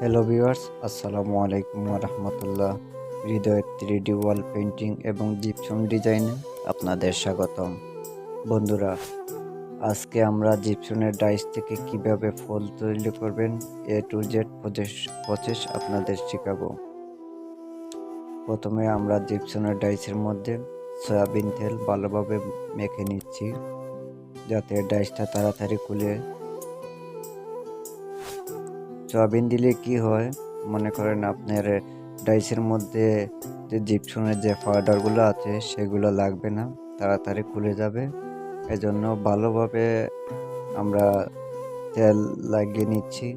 Hello viewers আসসালামু আলাইকুম রহমতুল্লাহ হৃদয় থ্রি ওয়াল পেন্টিং এবং জিপসম ডিজাইনে আপনাদের স্বাগতম। বন্ধুরা, আজকে আমরা জিপসনের ডাইস থেকে কীভাবে ফুল তৈরি করবেন, এ টু জেড প্রসেস আপনাদের শেখাবো। প্রথমে আমরা জিপসনের ডাইসের মধ্যে সয়াবিন তেল ভালোভাবে মেখে নিচ্ছি, যাতে ডাইসটা তাড়াতাড়ি খুলে সয়াবিন দিলে কি হয়? মনে করেন আপনার ডাইসের মধ্যে যে জিপসনের যে পাউডারগুলো আছে, সেগুলো লাগবে না, তাড়াতাড়ি খুলে যাবে। এজন্য ভালোভাবে আমরা তেল লাগিয়ে নিচ্ছি।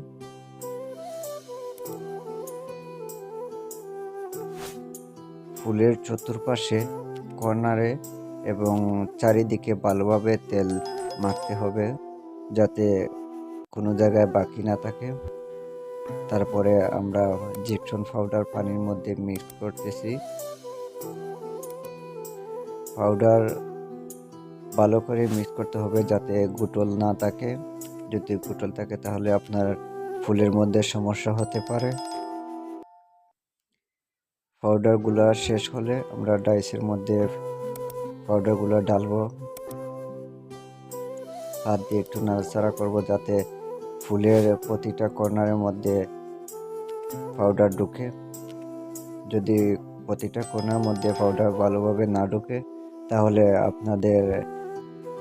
ফুলের চতুর্পাশে, কর্নারে এবং চারিদিকে ভালোভাবে তেল মাখতে হবে, যাতে কোনো জায়গায় বাকি না থাকে। তারপরে আমরা জিপসন পাউডার পানির মধ্যে মিক্স করতেছি। পাউডার ভালো করে মিক্স করতে হবে যাতে গুটল না থাকে। যদি গুটল থাকে তাহলে আপনার ফুলের মধ্যে সমস্যা হতে পারে। পাউডারগুলো শেষ হলে আমরা ডাইসের মধ্যে পাউডারগুলো ডালবো হাত দিয়ে একটু নাড়াচাড়া করব যাতে ফুলের প্রতিটা কর্নারের মধ্যে পাউডার ঢুকে। যদি প্রতিটা কর্নার মধ্যে পাউডার ভালোভাবে না ঢুকে, তাহলে আপনাদের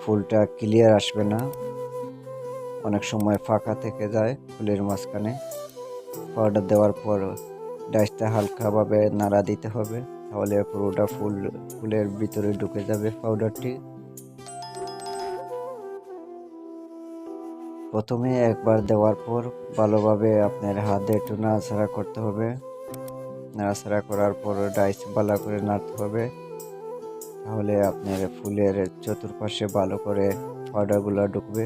ফুলটা ক্লিয়ার আসবে না। অনেক সময় ফাঁকা থেকে যায় ফুলের মাঝখানে। পাউডার দেওয়ার পর ডাইসটা হালকাভাবে নাড়া দিতে হবে, তাহলে পুরোটা ফুল, ফুলের ভিতরে ঢুকে যাবে পাউডারটি প্রথমে একবার দেওয়ার পর ভালোভাবে আপনার হাতে একটু নাড়াচাড়া করতে হবে। নাড়াচাড়া করার পর ডাইস ভালো করে নাড়তে হবে। তাহলে আপনার ফুলের চতুর্পাশে ভালো করে পাউডারগুলো ঢুকবে।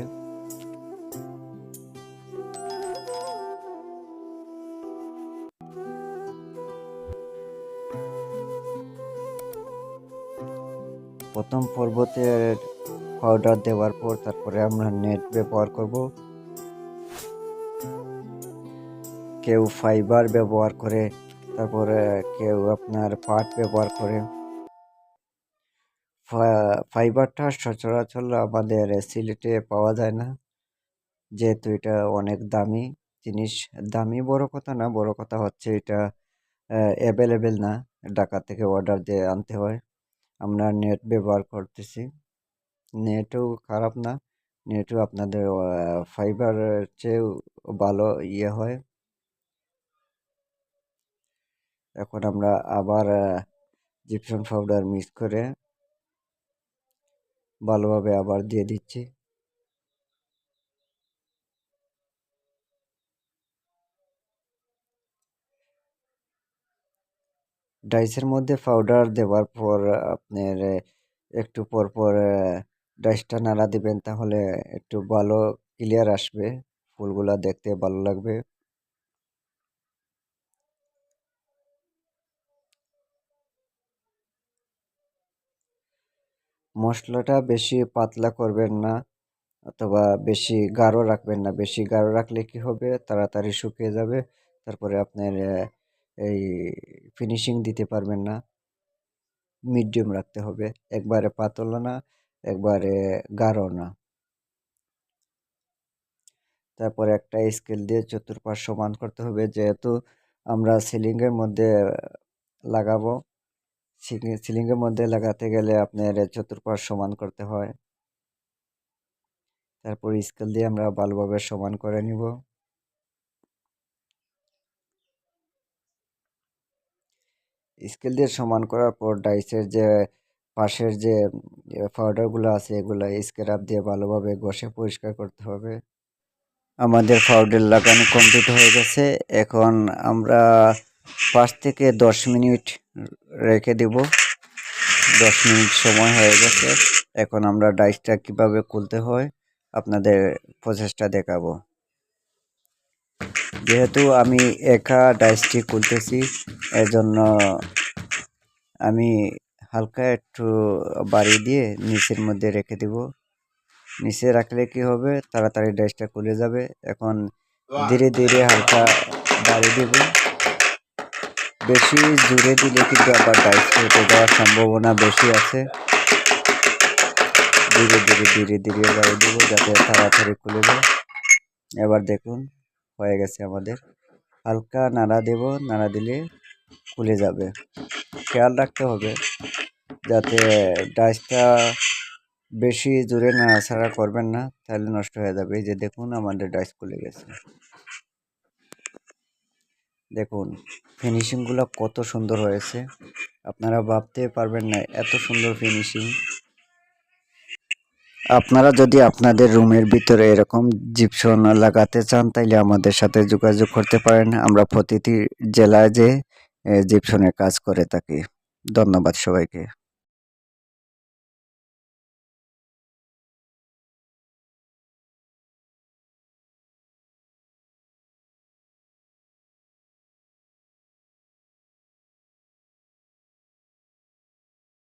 প্রথম পর্বতের পাউডার দেওয়ার পর তারপরে আমরা নেট ব্যবহার করব। কেউ ফাইবার ব্যবহার করে, তারপরে কেউ আপনার পাট ব্যবহার করে। ফাইবারটা সচরাচর আমাদের সিলেটে পাওয়া যায় না। যেহেতু এটা অনেক দামি জিনিস, দামি বড় কথা না, বড় কথা হচ্ছে এটা অ্যাভেলেবেল না। ঢাকা থেকে অর্ডার দিয়ে আনতে হয়। আমরা নেট ব্যবহার করতেছি। নেটও খারাপ না। নেটও আপনাদের ফাইবারের চেয়েও ভালো ইয়ে হয়। এখন আমরা আবার জিপসন পাউডার মিক্স করে ভালোভাবে আবার দিয়ে দিচ্ছি। ডাইসের মধ্যে পাউডার দেওয়ার পর আপনার একটু পর পর ডাইসটা নাড়া দিবেন, তাহলে একটু ভালো ক্লিয়ার আসবে, ফুলগুলা দেখতে ভালো লাগবে। মশলাটা বেশি পাতলা করবেন না অথবা বেশি গাঢ় রাখবেন না। বেশি গাঢ় রাখলে কি হবে? তাড়াতাড়ি শুকিয়ে যাবে। তারপরে আপনার এই ফিনিশিং দিতে পারবেন না। মিডিয়াম রাখতে হবে। একবারে পাতলা না, একবারে গাঢ় না। তারপরে একটা স্কেল দিয়ে চতুর্পাশ সমান করতে হবে। যেহেতু আমরা সিলিংয়ের মধ্যে লাগাবো সিলিংয়ের মধ্যে লাগাতে গেলে আপনার চতুর্পাশ সমান করতে হয়। তারপর স্কেল দিয়ে আমরা ভালোভাবে সমান করে নিব। স্কেল দিয়ে সমান করার পর ডাইসের যে পাশের যে পাউডারগুলো আছে, এগুলো স্ক্রাব দিয়ে ভালোভাবে ঘষে পরিষ্কার করতে হবে। আমাদের পাউডার লাগানো কমপ্লিট হয়ে গেছে। এখন আমরা পাঁচ থেকে দশ মিনিট রেখে দেব। দশ মিনিট সময় হয়ে গেছে। এখন আমরা ডাইসটা কীভাবে খুলতে হয় আপনাদের প্রসেসটা দেখাবো। যেহেতু আমি একা ডাইসটি খুলতেছি এর জন্য আমি হালকা একটু বাড়ি দিয়ে নিচের মধ্যে রেখে দেব। নিচে রাখলে কি হবে? তাড়াতাড়ি ডাইসটা খুলে যাবে। এখন ধীরে ধীরে হালকা বাড়ি দেব। বেশি জুড়ে দিলে কিন্তু আবার ডাইস ফেটে যাওয়ার সম্ভাবনা বেশি আছে। ধীরে ধীরে ধীরে ধীরে বাড়ি দেবো যাতে তাড়াতাড়ি খুলে যায়। এবার দেখুন, হয়ে গেছে আমাদের। হালকা নাড়া দেব, নাড়া দিলে খুলে যাবে। খেয়াল রাখতে হবে যাতে ডাইসটা বেশি জোরে নাড়াচাড়া করবেন না, তাহলে নষ্ট হয়ে যাবে। এই যে দেখুন, আমাদের ডাইস খুলে গেছে। দেখুন ফিনিশিংগুলো কত সুন্দর হয়েছে। আপনারা ভাবতে পারবেন না এত সুন্দর ফিনিশিং আপনারা যদি আপনাদের রুমের ভিতরে এরকম জিপসন লাগাতে চান, তাইলে আমাদের সাথে যোগাযোগ করতে পারেন। আমরা প্রতিটি জেলায় যে জিপসনের কাজ করে থাকি। ধন্যবাদ সবাইকে।